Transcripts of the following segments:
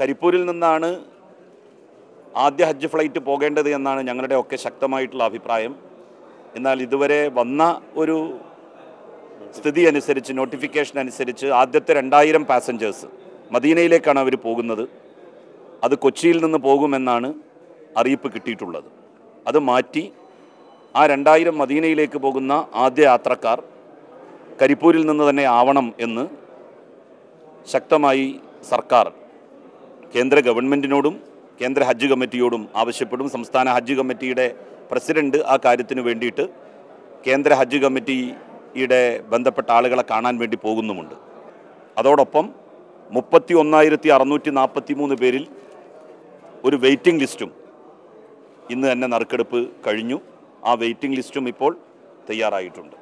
കരിപ്പൂരിൽ നിന്നാണ് ആദ്യ ഹജ്ജ് ഫ്ലൈറ്റ് പോകേണ്ടത് എന്നാണ് ഞങ്ങളുടെ ഒക്കെ ശക്തമായിട്ടുള്ള അഭിപ്രായം. എന്നാൽ ഇതുവരെ വന്ന ഒരു സ്ഥിതി അനുസരിച്ച് നോട്ടിഫിക്കേഷൻ അനുസരിച്ച് ആദ്യത്തെ രണ്ടായിരം പാസഞ്ചേഴ്സ് മദീനയിലേക്കാണ് അവർ പോകുന്നത്. അത് കൊച്ചിയിൽ നിന്ന് പോകുമെന്നാണ് അറിയിപ്പ് കിട്ടിയിട്ടുള്ളത്. അത് മാറ്റി ആ രണ്ടായിരം മദീനയിലേക്ക് പോകുന്ന ആദ്യ യാത്രക്കാർ കരിപ്പൂരിൽ നിന്ന് തന്നെ ആവണം എന്ന് ശക്തമായി സർക്കാർ കേന്ദ്ര ഗവൺമെന്റിനോടും കേന്ദ്ര ഹജ്ജ് കമ്മിറ്റിയോടും ആവശ്യപ്പെടും. സംസ്ഥാന ഹജ്ജ് കമ്മിറ്റിയുടെ പ്രസിഡന്റ് ആ കാര്യത്തിന് വേണ്ടിയിട്ട് കേന്ദ്ര ഹജ്ജ് കമ്മിറ്റിയുടെ ബന്ധപ്പെട്ട ആളുകളെ കാണാൻ വേണ്ടി പോകുന്നുമുണ്ട്. അതോടൊപ്പം മുപ്പത്തി ഒന്നായിരത്തി അറുന്നൂറ്റി നാൽപ്പത്തി മൂന്ന് പേരിൽ ഒരു വെയിറ്റിംഗ് ലിസ്റ്റും ഇന്ന് തന്നെ നറുക്കെടുപ്പ് കഴിഞ്ഞു. ആ വെയിറ്റിംഗ് ലിസ്റ്റും ഇപ്പോൾ തയ്യാറായിട്ടുണ്ട്.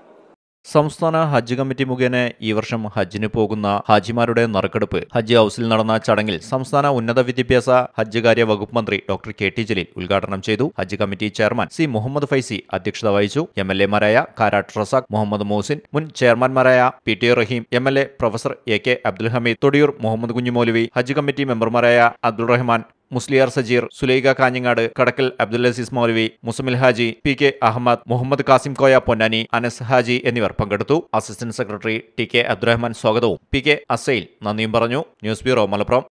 സംസ്ഥാന ഹജ്ജ് കമ്മിറ്റി മുഖേന ഈ വർഷം ഹജ്ജിന് പോകുന്ന ഹാജിമാരുടെ നറുക്കെടുപ്പ്. ഹജ്ജ് ഹൌസിൽ നടന്ന ചടങ്ങിൽ സംസ്ഥാന ഉന്നത വിദ്യാഭ്യാസ ഹജ്ജ് കാര്യ വകുപ്പ് മന്ത്രി ഡോക്ടർ കെ ടി ജലീൽ ഉദ്ഘാടനം ചെയ്തു. ഹജ്ജ് committee chairman C Muhammad Faizi അധ്യക്ഷത വഹിച്ചു. എം എൽ എമാരായ കാരാട്ട് റസാഖ് മുഹമ്മദ് മോസിൻ മുൻ ചെയർമാൻമാരായ P T Raheem M L A professor A K Abdul Hameed Thodiyoor Muhammad Kunhumoulavi Hajj committee മെമ്പർമാരായ അബ്ദുൾ റഹ്മാൻ മുസ്ലിയാർ സജീർ സുലൈഖ കാഞ്ഞങ്ങാട് കടക്കൽ അബ്ദുൽ അസീസ് മൗലവി മുസമിൽ ഹാജി പി കെ അഹമ്മദ് മുഹമ്മദ് കാസിം കോയ പൊന്നാനി അനസ് ഹാജി എന്നിവർ പങ്കെടുത്തു. Assistant secretary T K Abdurahman സ്വാഗതവും. പി കെ അസൈൽ നന്ദിയും പറഞ്ഞു. News bureau Malappuram.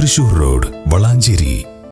Thrissur road Valanchery.